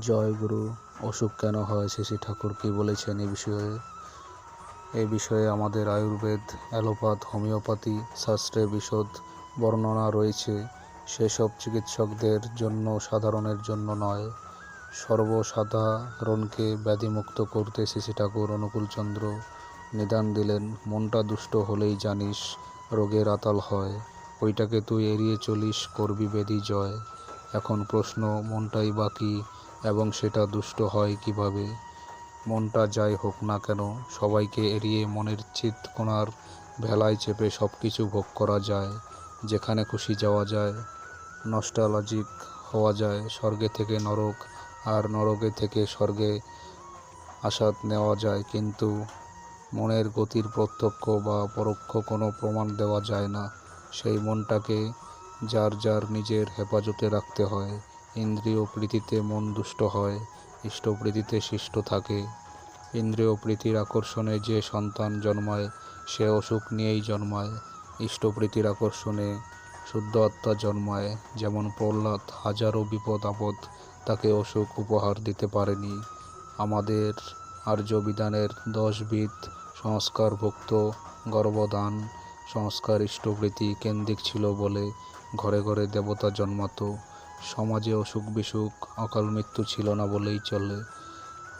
জয় গুরু অসুখ কেন হয় শ্রী ঠাকুর কী বলেছেন এ বিষয়ে? এ বিষয়ে আমাদের আয়ুর্বেদ, অ্যালোপ্যাথ, হোমিওপ্যাথি শাস্ত্রে বিশদ বর্ণনা রয়েছে। সেসব চিকিৎসকদের জন্য সাধারণের জন্য নয়। সর্বসাধারণকে ব্যাধিমুক্ত করতে শ্রী ঠাকুর অনুকূলচন্দ্র নিদান দিলেন। মনটা দুষ্ট হলেই জানিস রোগের আতাল হয়। ওইটাকে তুই এড়িয়ে চলিস, করবি বেদি জয়। এখন প্রশ্ন, মনটাই বাকি এবং সেটা দুষ্ট হয় কীভাবে? মনটা যাই হোক না কেন, সবাইকে এড়িয়ে মনের চিত কোনার ভেলায় চেপে সব কিছু ভোগ করা যায়, যেখানে খুশি যাওয়া যায় নস্টালজিক হওয়া যায়, স্বর্গে থেকে নরক আর নরকে থেকে স্বর্গে আসাদ নেওয়া যায়, কিন্তু মনের গতির প্রত্যক্ষ বা পরোক্ষ কোনো প্রমাণ দেওয়া যায় না। সেই মনটাকে যার যার নিজের হেফাজতে রাখতে হয়। ইন্দ্রিয় প্রীতিতে মন দুষ্ট হয় ইষ্টপ্রীতিতে শিষ্ট থাকে। ইন্দ্রিয় প্রীতির আকর্ষণে যে সন্তান জন্মায়, সে অসুখ নিয়েই জন্মায়। ইষ্টপ্রীতির আকর্ষণে শুদ্ধ আত্মা জন্মায়। যেমন প্রহ্লাদ, হাজারো বিপদ আপদ তাকে অসুখ উপহার দিতে পারেনি। আমাদের আর্য বিধানের দশবিধ সংস্কারভুক্ত গর্ভদান, সংস্কার ইষ্টপ্রীতি কেন্দ্রিক ছিল বলে ঘরে ঘরে দেবতা জন্মাতো। সমাজে অসুখ বিসুখ অকাল মৃত্যু ছিল না বলেই চলে।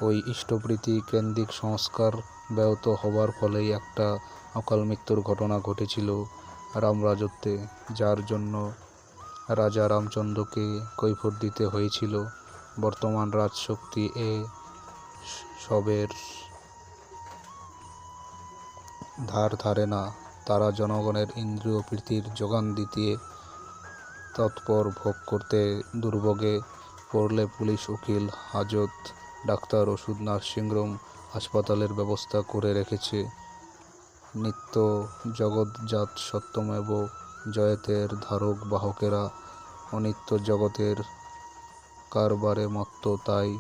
ওই ইষ্টপ্রীতি কেন্দ্রিক সংস্কার ব্যাহত হবার ফলেই একটা অকাল মৃত্যুর ঘটনা ঘটেছিল রাম রাজত্বে যার জন্য রাজা রামচন্দ্রকে কৈফত দিতে হয়েছিল। বর্তমান রাজশক্তি এ সবের ধার ধারে না, তারা জনগণের ইন্দ্রিয় প্রীতির যোগান দিতে তৎপর ভোগ করতে দুর্ভোগে পড়লে পুলিশ, উকিল, হাজত, ডাক্তার, ওষুধ নার্সিংহোম হাসপাতালের ব্যবস্থা করে রেখেছে। নিত্য জগৎজাত সত্যমেব জয়তের ধারক বাহকেরা অনিত্য জগতের কারবারে মত্ত তাই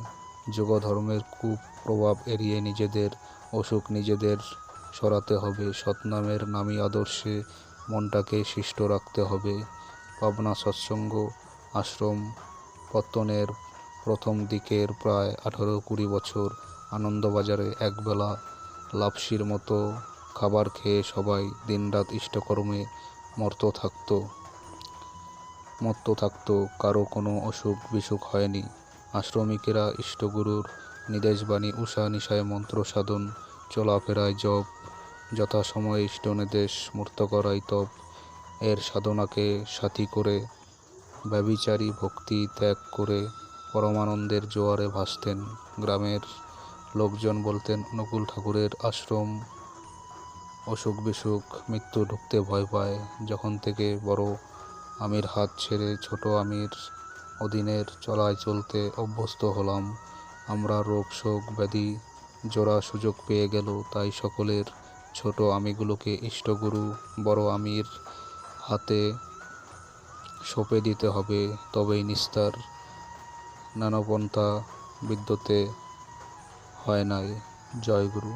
যুগধর্মের কুপ্রভাব এড়িয়ে নিজেদের অসুখ নিজেদের সরাতে হবে। সৎনামের নামী আদর্শে মনটাকে শিষ্ট রাখতে হবে। পাবনা সৎসঙ্গ আশ্রম পত্তনের প্রথম দিকের প্রায় আঠারো কুড়ি বছর আনন্দবাজারে একবেলা লাপসির মতো খাবার খেয়ে সবাই দিনরাত ইষ্টকর্মে মর্ত থাকতো। মত্ত থাকত, কারও কোনো অসুখ বিসুখ হয়নি। আশ্রমিকেরা ইষ্টগুরুর নির্দেশবাণী, উষা নিশায় মন্ত্র সাধন, চলাফেরায় জপ, যথাসময়ে ইষ্টনির্দেশ, মূর্ত করাই তপ এর সাধনাকে সাথী করে, ব্যভিচারী ভক্তি ত্যাগ করে পরমানন্দের জোয়ারে ভাসতেন। গ্রামের লোকজন বলতেন, অনুকূল ঠাকুরের আশ্রম অসুখ বিসুখ, মৃত্যু ঢুকতে ভয় পায়। যখন থেকে বড় আমির হাত ছেড়ে ছোট আমির অধীনের চলায় চলতে অভ্যস্ত হলাম, আমরা রোগ, শোক, ব্যাধি জোড়া সুযোগ পেয়ে গেল। তাই সকলের ছোট আমিগুলোকে ইষ্টগুরু, বড় আমির হাতে সঁপে দিতে হবে। তবেই নিস্তার নানাপন্থা বিদ্যুতে হয় নাই। জয় গুরু।